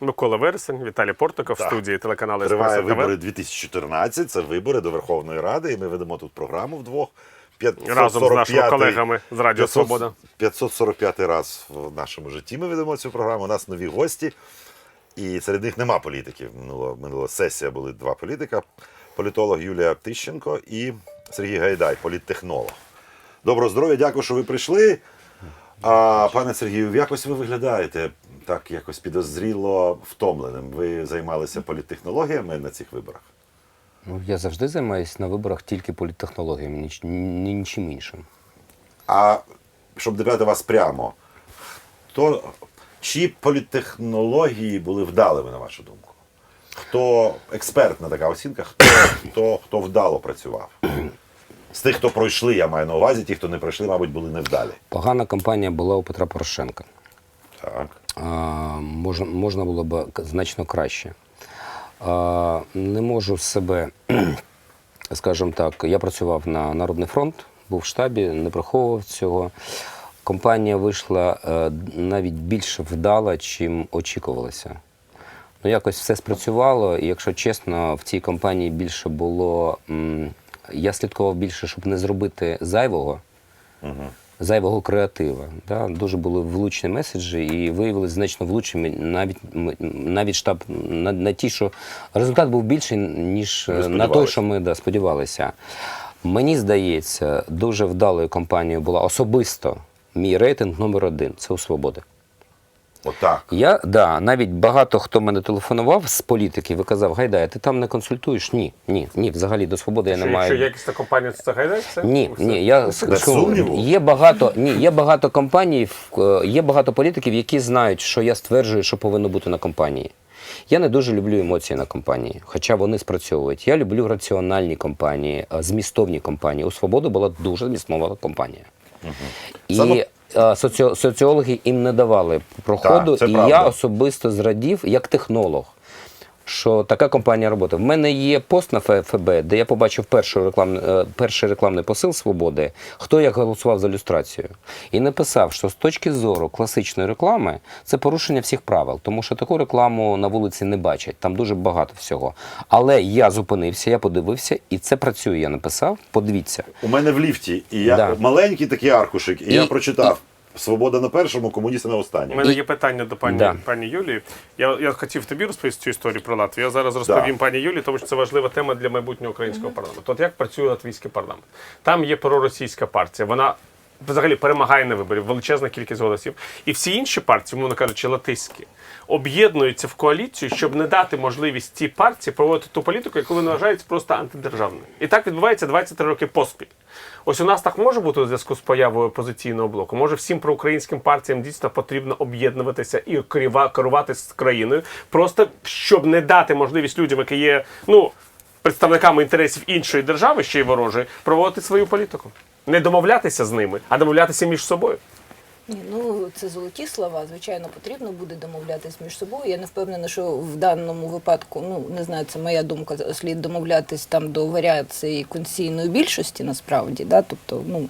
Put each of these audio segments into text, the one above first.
Микола Вересень, Віталій Портников в Так. студії телеканалу Триває «Еспресо вибори ТВ». 2014, це вибори до Верховної Ради, і ми ведемо тут програму вдвох. Разом з нашими 545-й колегами з Радіо 500 Свобода. 545 раз в нашому житті ми ведемо цю програму. У нас нові гості, і серед них нема політиків. Минуло, минула сесія були два політика: політолог Юлія Тищенко і Сергій Гайдай, політтехнолог. Доброго здоров'я, дякую, що ви прийшли. А пане Сергію, якось ви виглядаєте так якось підозріло втомленим. Ви займалися політтехнологіями на цих виборах? Ну, я завжди займаюся на виборах тільки політтехнологіями, ніч, ні, нічим іншим. А щоб допитати вас прямо, то чи політтехнології були вдалими, на вашу думку? Хто експертна така оцінка, хто, хто, хто вдало працював? З тих, хто пройшли, я маю на увазі, ті, хто не пройшли, мабуть, були невдалі. Погана кампанія була у Петра Порошенка. Так. Можна, можна було б значно краще. Не можу себе, скажімо так, я працював на Народний фронт, був в штабі, не приховував цього. Компанія вийшла е, навіть більш вдала, чим очікувалося. Ну, якось все спрацювало, і якщо чесно, в цій компанії більше було. Я слідкував більше, щоб не зробити зайвого, зайвого креатива. Да? Дуже були влучні меседжі і виявилися значно влучними навіть, навіть штаб на, на ті, що результат був більший, ніж е, на той, що ми да, сподівалися. Мені здається, дуже вдалою компанією була особисто мій рейтинг номер один це у свободи. Отак. Я да, навіть багато хто мене телефонував з політиків і казав, Гайдай, ти там не консультуєш? Ні, ні, ні, взагалі до свободи я Що, не якщо маю. якісна компанія, то це гайдай все? Ні, ні, я скажу, сумніву? є багато, ні, є багато компаній, е, є багато політиків, які знають, що я стверджую, що повинно бути на компанії. Я не дуже люблю емоції на компанії, хоча вони спрацьовують. Я люблю раціональні компанії, е, змістовні компанії. У Свободи була дуже змістовна компанія. І Саме-. Соціологи їм не давали проходу, Так, і я особисто зрадів як технолог. Що така компанія роботи. В мене є пост на ФБ, де я побачив перший рекламний, е, перший рекламний посил свободи, хто як голосував за люстрацію. І написав, що з точки зору класичної реклами це порушення всіх правил, тому що таку рекламу на вулиці не бачать. Там дуже багато всього. Але я зупинився, я подивився, і це працює. Я написав. Подивіться. У мене в ліфті, і я Да. маленький такий аркушик, і, І- я прочитав Свобода на першому, комуністи на У мене є питання до пані, Да. пані Юлії. Я, я хотів тобі розповісти цю історію про Латвію. Я зараз розповім пані Юлії, тому що це важлива тема для майбутнього українського парламенту. От як працює латвійський парламент? Там є проросійська партія. Вона взагалі перемагає на виборі, величезна кількість голосів. І всі інші партії, мовно кажучи, латиські, об'єднуються в коаліцію, щоб не дати можливість цій партії проводити ту політику, яку вони вважають просто антидержавною. І так відбувається 23 роки поспіль. Ось у нас так може бути у зв'язку з появою опозиційного блоку. Може, всім проукраїнським партіям дійсно потрібно об'єднуватися і керува- керувати з країною, просто щоб не дати можливість людям, які є ну представниками інтересів іншої держави, ще й ворожої, проводити свою політику. Не домовлятися з ними, а домовлятися між собою. Ну це золоті слова. Звичайно, потрібно буде домовлятись між собою. Я не впевнена, що в даному випадку, ну не знаю, це моя думка, слід домовлятись там до варіації конституційної більшості, насправді, да, тобто, ну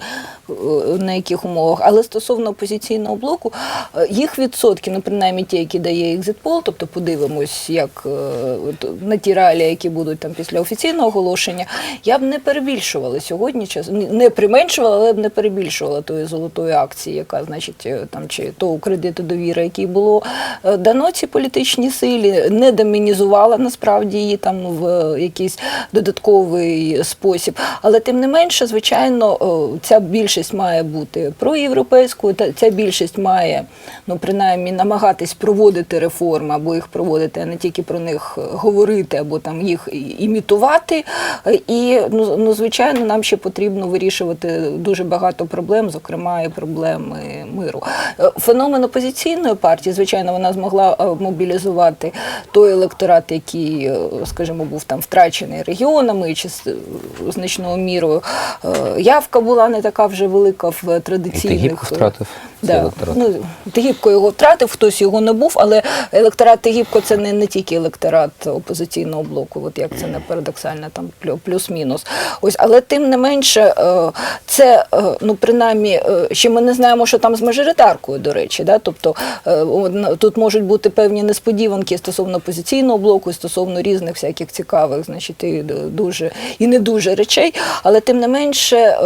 е, на яких умовах. Але стосовно опозиційного блоку, е, їх відсотки, ну принаймні ті, які дає екзитпол, тобто подивимось, як е, на ті реалії, які будуть там після офіційного оголошення, я б не перебільшувала сьогодні, час не применшувала, але б не перебільшувала тої золотої акції, яка значить е, там чи того кредиту довіри, який було е, дано цій політичній силі, не демінізувала насправді її там в е, якийсь додатковий спосіб. Але тим не менше, звичайно, ця більшість має бути проєвропейською, та ця більшість має ну принаймні намагатись проводити реформи або їх проводити, а не тільки про них говорити або там їх імітувати. І ну, ну звичайно, нам ще потрібно вирішувати дуже багато проблем, зокрема і проблеми миру. Е, Феномен опозиційної партії, звичайно, вона змогла е, мобілізувати той електорат, який, е, скажімо, був там втрачений регіонами чи значною мірою. Явка була не така вже велика в І ти традиційних. гібко втратив. Да. Ну, Тигіпко його втратив, хтось його не був, але електорат Тигіпко це не, не тільки електорат опозиційного блоку, от як це не парадоксально, там плюс-мінус. Ось, але тим не менше, е, це е, ну принаймні, е, ще ми не знаємо, що там з мажоритаркою, до речі. Да? Тобто тут можуть бути певні несподіванки стосовно опозиційного блоку, стосовно різних всяких цікавих, значить, і дуже і не дуже речей. Але тим не менше,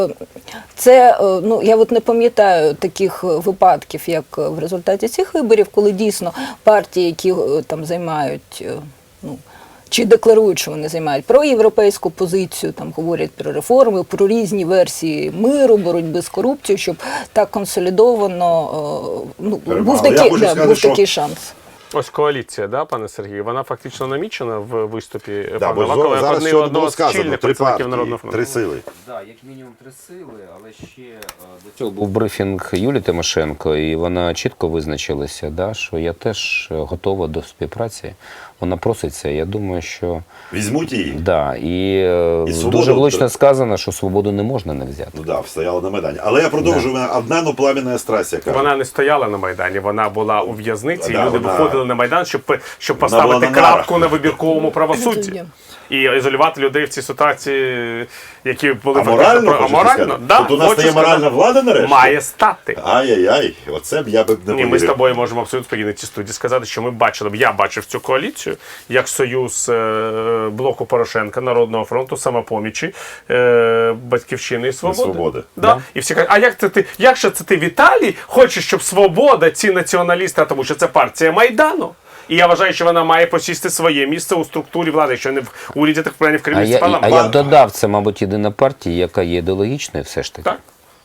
це ну я от не пам'ятаю таких випадків, як е, в результаті цих виборів, коли дійсно партії, які е, там займають е, ну. Чи декларують, що вони займають проєвропейську позицію, там говорять про реформи, про різні версії миру, боротьби з корупцією, щоб так консолідовано ну, був такий, да, був такий шанс. Ось коаліція, да, пане Сергію, вона фактично намічена в виступі Да, пана бо Авакова як зараз сьогодні одного було з сказано, чільних три представників Народного фронту. три сили. Да, як мінімум три сили, але ще е, до цього був брифінг Юлії Тимошенко, і вона чітко визначилася, да, що я теж е, готова до співпраці. Вона проситься. Я думаю, що Візьмуть її. да, і, е, І свободу дуже влучно сказано, що свободу не можна не взяти. Ну да, стояла на Майдані. Але я продовжую. Да. Одна ну пламенна страсть, яка. Вона не стояла на Майдані, вона була у в'язниці, Да, і люди вона- виходили на Майдан, щоб, щоб поставити на крапку на вибірковому правосудді. І ізолювати людей в цій ситуації, які були Аморально, фактично про- аморально. Да, Тут у нас стає моральна влада нарешті? Має стати. Ай-яй-яй, оце б я б не Ні, ми з тобою можемо абсолютно спокійно в цій студії сказати, що ми бачили б, я бачив цю коаліцію як союз е, блоку Порошенка, Народного фронту, самопомічі, е, батьківщини і свободи. Свободи. Да? І всі кажуть, а як це ти? Як же це ти, Віталій, хочеш, щоб свобода, ці націоналісти, тому що це партія Майдану? І я вважаю, що вона має посісти своє місце у структурі влади, якщо не в уряді, так принаймні в А керівництві а я б додав, це, мабуть, єдина партія, яка є ідеологічною все ж таки. Так.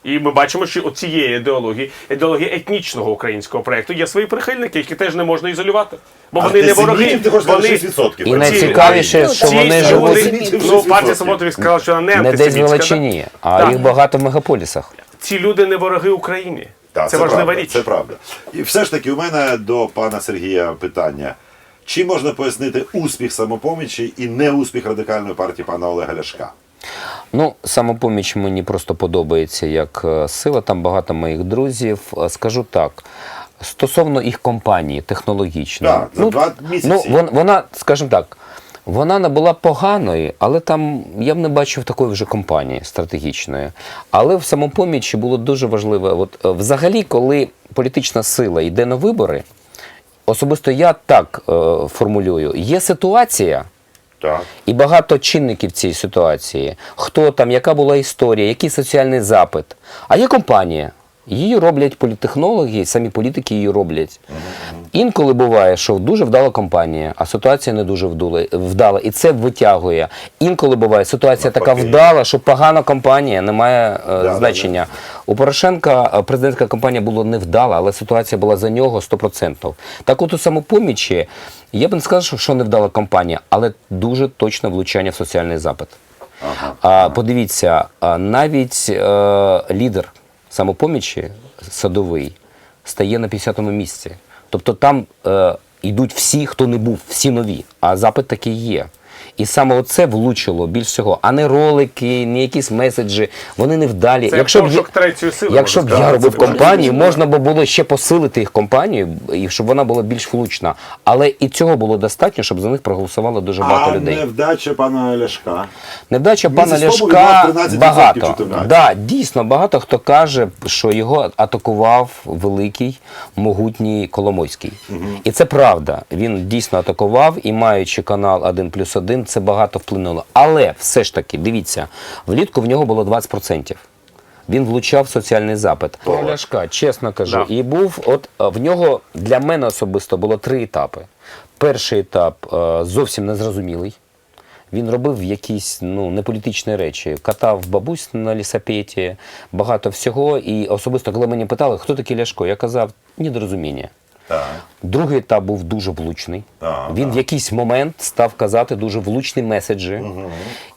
І ми бачимо, що у цієї ідеології, ідеології етнічного українського проєкту, є свої прихильники, які теж не можна ізолювати. Бо вони не вороги. Ти хочеш Вони... сказати, 6%. І найцікавіше, що ці вони живуть ну, партія 6%. Сказала, що вона не не десь в. Галичині, а Так. їх багато в мегаполісах. Ці люди не вороги Україні. Так, це, важлива правда, річ. Це правда. І все ж таки, у мене до пана Сергія питання. Чи можна пояснити успіх самопомічі і неуспіх радикальної партії пана Олега Ляшка? Ну, самопоміч мені просто подобається як е, сила. Там багато моїх друзів. Е, Скажу так. Стосовно їх компанії за два місяці. Ну, вон- вона, скажімо так, вона не була поганою, але там я б не бачив такої вже компанії стратегічної. Але в самопомічі було дуже важливо. От е, взагалі, коли політична сила йде на вибори, особисто я так е, формулюю: є ситуація. Так. І багато чинників цієї ситуації. Хто там, яка була історія, який соціальний запит. А є компанія. Її роблять політтехнологи, самі політики її роблять. Інколи буває, що дуже вдала компанія, а ситуація не дуже вдала, і це витягує. Інколи буває ситуація така вдала, що погана компанія не має е, значення. У Порошенка е, президентська кампанія була невдала, але ситуація була за нього 100%. Так от у самопомічі я б не сказав, що- невдала кампанія, але дуже точне влучання в соціальний запит. А, подивіться, навіть е, лідер самопомічі садовий стає на 50-му місці. Тобто там е, йдуть всі, хто не був, всі нові, а запит такий є. І саме оце влучило більш всього, а не ролики, не якісь меседжі. Вони не вдалі. Це якщо б я- третьої сили, Якщо б я робив Це компанію, можна б було ще посилити їх компанію, і щоб вона була більш влучна. Але і цього було достатньо, щоб за них проголосувало дуже багато а людей. невдача пана Ляшка. Невдача пана Ляшка він мав 13% багато. Да, дійсно, багато хто каже, що його атакував великий, могутній Коломойський. І це правда. Він дійсно атакував і маючи канал 1 плюс 1, це багато вплинуло. Але все ж таки, дивіться, влітку в нього було 20%. Він влучав соціальний запит. Ого. Ляшка, чесно кажу, Да. і був от е, в нього для мене особисто було три етапи. Перший етап е, зовсім незрозумілий. Він робив якісь ну, неполітичні речі, катав бабусь на лісапеті, багато всього. І особисто, коли мені питали, хто такий Ляшко, я казав недорозуміння. Так. Другий етап був дуже влучний. Так, Він так. в якийсь момент став казати дуже влучні меседжі.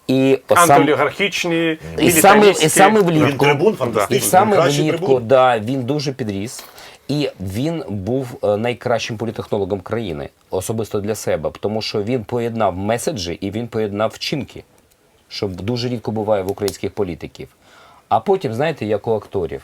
І сам, Антиолігархічні, і саме, і саме влітку. трибун І саме кращий влітку, трибун. да, він дуже підріс. І він був е, найкращим політехнологом країни, особисто для себе, тому що він поєднав меседжі і він поєднав вчинки, що дуже рідко буває в українських політиків. А потім, знаєте, як у акторів,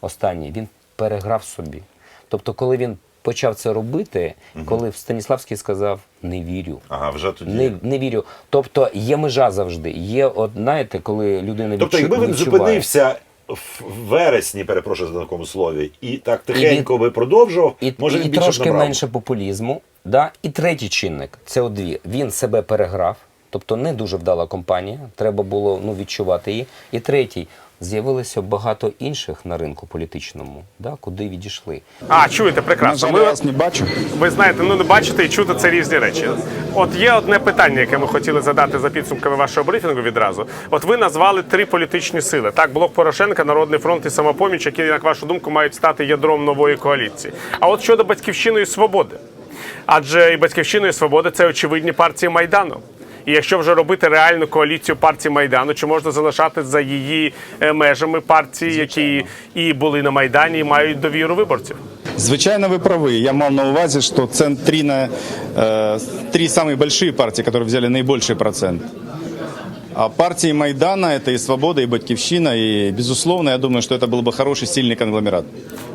останній, він переграв собі. Тобто, коли він почав це робити, коли Станіславський сказав не вірю. Ага, вже тоді. Не, не вірю. Тобто є межа завжди. Є, от знаєте, коли людина Тобто, відчу- якби він відчуває. зупинився в вересні, перепрошую за такому слові, і так тихенько би продовжував, і, може і він більше трошки набрав. менше популізму. Да? І третій чинник це от дві. Він себе переграв, тобто не дуже вдала компанія. Треба було ну, відчувати її. І третій. З'явилося багато інших на ринку політичному, да, куди відійшли. А, чуєте, прекрасно. Ми, вас не бачу. ви знаєте, ну не бачите і чути це різні речі. От є одне питання, яке ми хотіли задати за підсумками вашого брифінгу відразу. От ви назвали три політичні сили. Так, блок Порошенка, Народний фронт і самопоміч, які, як вашу думку, мають стати ядром нової коаліції. А от щодо батьківщини і свободи. Адже і батьківщина і свобода це очевидні партії Майдану. І якщо вже робити реальну коаліцію партії Майдану, чи можна залишати за її е, межами партії, які і були на Майдані, і мають довіру виборців? Звичайно, ви праві. Я мав на увазі, що це три, на, э, три самые большие партии, которые взяли наибольший процент. А партии Майдана – это и «Свобода», и «Батькивщина», и, безусловно, я думаю, что это был бы хороший, сильный конгломерат.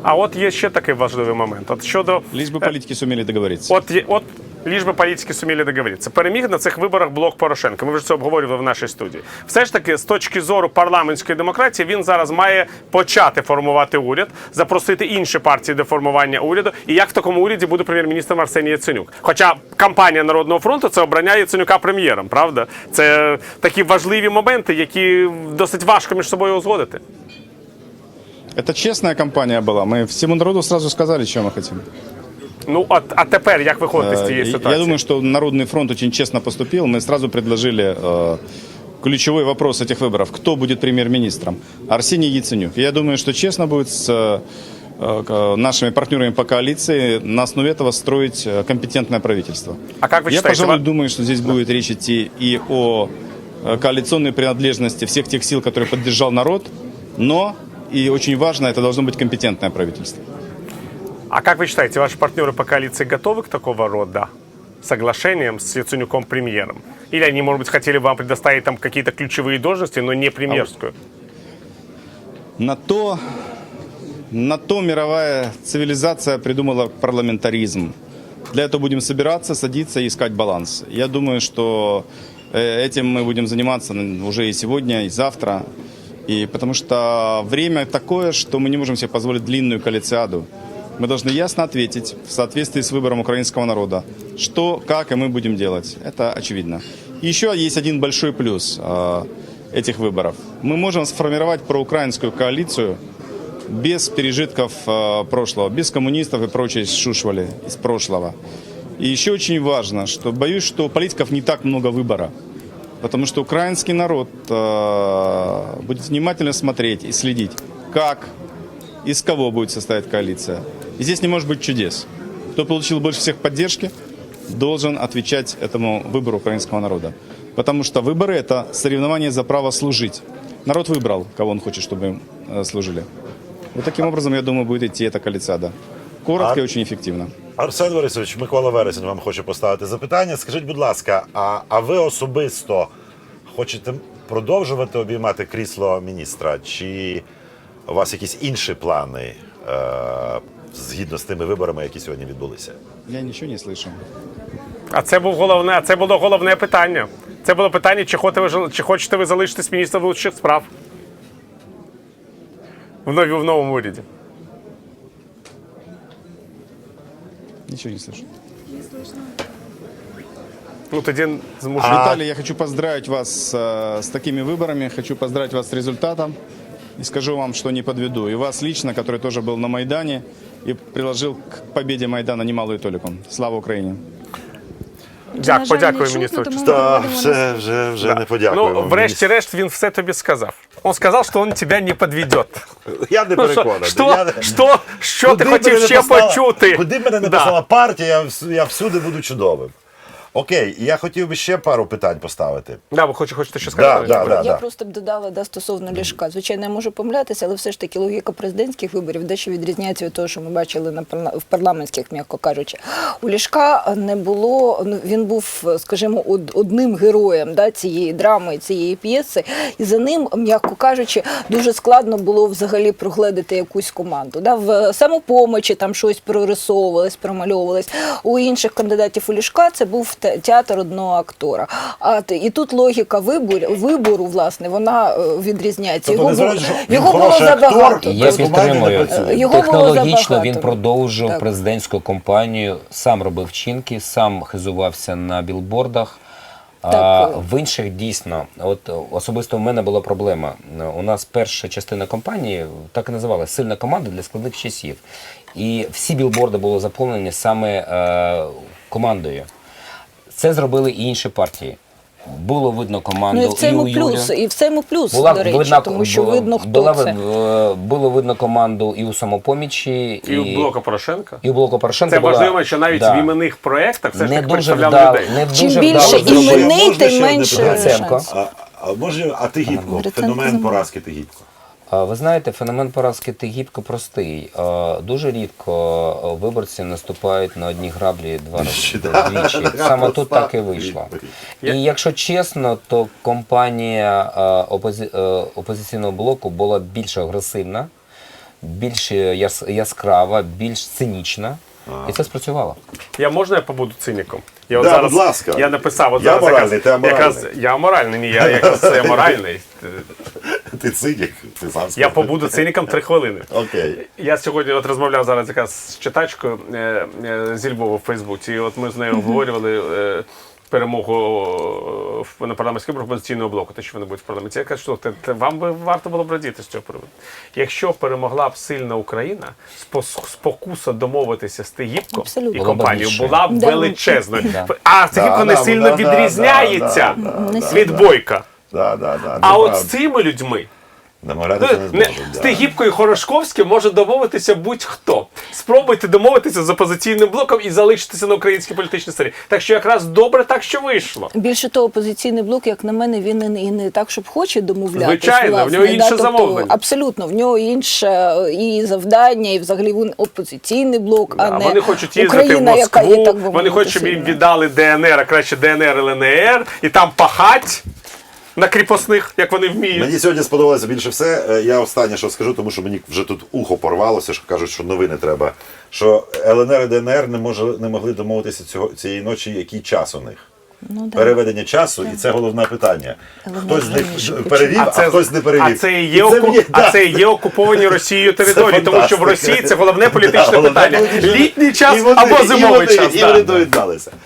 А от є ще такий важливий момент. От щодо Лишь бы политики сумели договориться. От, є- от ліж би політики суміли договоритися. Переміг на цих виборах блок Порошенка. Ми вже це обговорювали в нашій студії. Все ж таки, з точки зору парламентської демократії, він зараз має почати формувати уряд, запросити інші партії до формування уряду. І як в такому уряді буде прем'єр-міністром Арсеній Яценюк? Хоча кампанія Народного фронту це обрання Яценюка прем'єром, правда? Це такі важливі моменти, які досить важко між собою узгодити. Это честная кампания была. Мы всему народу сразу сказали, чего мы хотим. Ну, от, а тепер як виходити з цієї Э, ситуації? Я думаю, что Народный фронт очень честно поступил. Мы сразу предложили э, ключевой вопрос этих выборов. Кто будет премьер-министром? Арсений Яценюк. И Я думаю, что честно будет с э, э, нашими партнерами по коалиции на основе этого строить э, компетентное правительство. А как вы Я, считаете, пожалуй, ва- думаю, что здесь будет речь идти и о э, коалиционной принадлежности всех тех сил, которые поддержал народ, но и очень важно, это должно быть компетентное правительство. А как вы считаете, ваши партнеры по коалиции готовы к такого рода соглашениям с Яценюком премьером? Или они, может быть, хотели вам предоставить там какие-то ключевые должности, но не премьерскую? На то, на то мировая цивилизация придумала парламентаризм. Для этого будем собираться, садиться и искать баланс. Я думаю, что э, этим мы будем заниматься уже и сегодня, и завтра. И потому что время такое, что мы не можем себе позволить длинную коалициаду. Мы должны ясно ответить в соответствии с выбором украинского народа, что, как и мы будем делать. Это очевидно. И еще есть один большой плюс э, этих выборов. Мы можем сформировать проукраинскую коалицию без пережитков э, прошлого, без коммунистов и прочей шушвали из прошлого. И еще очень важно, что боюсь, что у политиков не так много выбора. Потому что украинский народ э, будет внимательно смотреть и следить, как, из кого будет состоять коалиция. И здесь не может быть чудес. Кто получил больше всех поддержки, должен отвечать этому выбору украинского народа. Потому что выборы – это соревнование за право служить. Народ выбрал, кого он хочет, чтобы им э, служили. Вот таким образом, я думаю, будет идти эта коалициада. Коротко А- и очень эффективно. Арсен Борисович, Микола Вересень вам хоче поставити запитання. Скажіть, будь ласка, а, а ви особисто хочете продовжувати обіймати крісло міністра? Чи у вас якісь інші плани е, згідно з тими виборами, які сьогодні відбулися? Я ничего не слышу. А це був головне, а це було головне питання. Це було питання, чи хочете ви, жал- чи хочете ви залишитись міністром внутрішніх справ в, нові, в новому уряді. Ничего не слышу. Ну тоді змушу. Виталий, я хочу поздравить вас э, с такими выборами, хочу поздравить вас с результатом. И скажу вам, что не подведу. И вас лично, который тоже был на Майдане и приложил к победе Майдана немалую толику. Слава Украине! Дяк, подякую міністру. Та вже, вже, вже не подякуємо. Ну, врешті-решт, він все тобі сказав. Він сказав, що він тебе не підведе. Я не Ну, що, переконаний. що, Я не- що, що ти Куди б хотів мене не ще послала- почути? Куди б мене не Да. послала партія, я вс- я всюди буду чудовим. Окей, я хотів би ще пару питань поставити. Да, ви хочете, хочете ще сказати? да, да, Я да. просто б додала да, стосовно Ляшка. Звичайно, я можу помилятися, але все ж таки логіка президентських виборів дещо відрізняється від того, що ми бачили на парла- в парламентських, м'яко кажучи. У Ляшка не було, ну він був, скажімо, од- одним героєм да, цієї драми, цієї п'єси, і за ним, м'яко кажучи, дуже складно було взагалі прогледити якусь команду. Да? В самопомочі там щось прорисовувалось, промальовувалось. У інших кандидатів у Ляшка це був театр одного актора. А і тут логіка вибору, вибору, власне, вона е, відрізняється. Тобто, Його, було- його було забагато. Я підтримую. Його Технологічно забагато. він продовжив Так. президентську кампанію, сам робив вчинки, сам хизувався на білбордах. А Так. в інших дійсно, от особисто в мене була проблема. У нас перша частина кампанії так і називалася сильна команда для складних часів. І всі білборди були заповнені саме е, командою. Це зробили і інші партії. Було видно команду. Ну і в цьому у Юрія. плюс, і в цьому плюс, Була до речі, видна, тому що була- видно, хто була, це. е, Було видно команду і у самопомічі, І у блока Порошенка. і у блоку Порошенка. Це була- важливо, що навіть да. в іменних проєктах ж не таки дуже представляв вдало, людей. не Чим більше вдало імен- зробили. іменей, Можна тим менше. А, а може, а Тигіпко, феномен поразки Тигіпко. Ви знаєте, феномен поразки Тигіпко простий. Дуже рідко виборці наступають на одні граблі два рази Да, двічі. Саме тут так і вийшло. І якщо чесно, то компанія опози... опозиційного блоку була більш агресивна, більш яс... яскрава, більш цинічна. І це спрацювало. Я можна я побуду циніком? Я Да, будь ласка. Я написав, от Я зараз моральний, ти аморальний. якраз я моральний, ні, я якраз це моральний. Ти цинік, ти сам Я побуду циніком три хвилини. Окей. Я сьогодні от розмовляв зараз якраз з читачкою е, е, зі Львова в Фейсбуці. І от ми з нею обговорювали е, перемогу е, в- на парламентській виборах опозиційного блоку, те, що вони будуть в парламенті. Я кажу, що те- те- вам би варто було б радіти з цього приводу. Якщо перемогла б сильна Україна, спокуса домовитися з Тигіпком і компанією була б величезною. Да. А Тигіпко Да, не да, сильно відрізняється да, да, Не да, від да. бойка. Да, да, да, А от з цими людьми Домовлятися не не, зможуть. з да. Тигіпкою Хорошковським може домовитися будь-хто. Спробуйте домовитися з опозиційним блоком і залишитися на українській політичній сцені. Так що якраз добре так, що вийшло. Більше того, опозиційний блок, як на мене, він і не, і не так, щоб хоче домовлятися. Звичайно, в нього інше замовлення. Абсолютно, в нього інше е, і завдання, і взагалі він опозиційний блок, а не вони хочуть їздити Україна, в яка Москву, є так вони хочуть, щоб їм віддали ДНР, а краще ДНР ЛНР, і там пахать на кріпосних, як вони вміють. Мені сьогодні сподобалося більше все. Е, Я останнє, що скажу, тому що мені вже тут ухо порвалося, що кажуть, що новини треба. Що ЛНР і ДНР не, може, не могли домовитися цього, цієї ночі, який час у них. Ну, да. Переведення часу, і це головне питання. ЛНР Хтось з них перевів, а, це, хтось не перевів. а це і є, І це оку- мені- а це є окуповані Росією території, тому що в. Росії це головне політичне Да, головне питання. політичне- Літній час І вони- або і зимовий вони- час. І да. вони доєдналися.